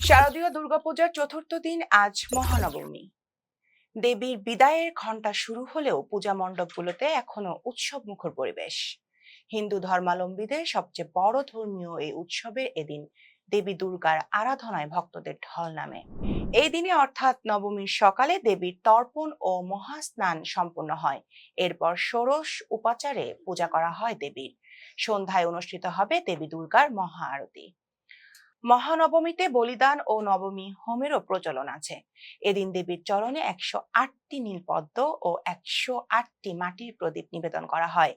শারদীয় দুর্গাপূজার চতুর্থ দিন আজ মহানবমী। দেবীর বিদায়ের ঘণ্টা শুরু হলেও পূজা মণ্ডপগুলোতে এখনও উৎসব মুখর পরিবেশ। হিন্দু ধর্মাবলম্বীদের সবচেয়ে বড় ধর্মীয় এই উৎসবের এদিন দেবী দুর্গার আরাধনায় ভক্তদের ঢল নামে। এই দিনে অর্থাৎ নবমীর সকালে দেবীর তর্পণ ও মহাস্নান সম্পন্ন হয়। এরপর ষোড়শ উপাচারে পূজা করা হয় দেবীর। সন্ধ্যায় অনুষ্ঠিত হবে দেবী দুর্গার মহা আরতি মহানবমীতে বলিদান ও নবমী হোমেরও প্রচলন আছে। এদিন দেবীর চরণে একশো আটটি নীলপদ্ম ও একশো আটটি মাটির প্রদীপ নিবেদন করা হয়।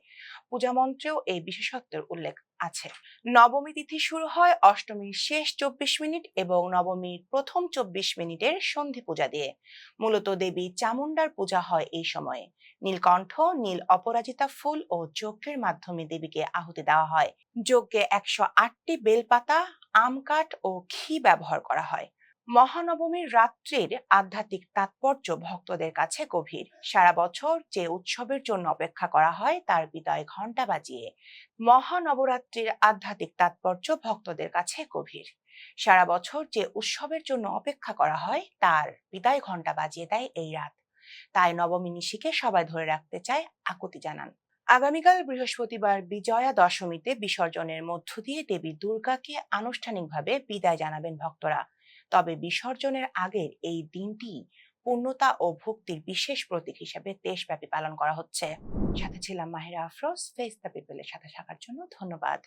পূজা মন্ত্রেও এই বিশেষত্বের উল্লেখ আছে। নবমী তিথি শুরু হয় অষ্টমীর শেষ চব্বিশ মিনিট এবং নবমীর প্রথম চব্বিশ মিনিটের সন্ধি পূজা দিয়ে। মূলত দেবী চামুন্ডার পূজা হয় এই সময়ে। নীলকণ্ঠ, নীল অপরাজিতা ফুল ও যজ্ঞের মাধ্যমে দেবীকে আহুতি দেওয়া হয়। যজ্ঞে একশো আটটি বেলপাতা আম কাঠ ও ঘি ব্যবহার করা হয়। মহানবমীর রাত্রির আধ্যাত্মিক তাৎপর্য ভক্তদের কাছে গভীর। সারা বছর যে উৎসবের জন্য অপেক্ষা করা হয় তার বিদায় ঘণ্টা বাজিয়ে মহানবরাত্রির আধ্যাত্মিক তাৎপর্য ভক্তদের কাছে গভীর। সারা বছর যে উৎসবের জন্য অপেক্ষা করা হয় তার বিদায় ঘণ্টা বাজিয়ে দেয় এই রাত। তাই নবমী নিশিকে সবাই ধরে রাখতে চায় আকুতি জানান। আগামীকাল বৃহস্পতিবার বিজয়া দশমীতে বিসর্জনের মধ্য দিয়ে দেবী দুর্গাকে আনুষ্ঠানিকভাবে বিদায় জানাবেন ভক্তরা। তবে বিসর্জনের আগের এই দিনটি পূর্ণতা ও ভক্তির বিশেষ প্রতীক হিসেবে দেশব্যাপী পালন করা হচ্ছে। সাথে ছিলাম মাহিরা আফরোজ ফেস দ্য পিপলের সাথে থাকার জন্য ধন্যবাদ।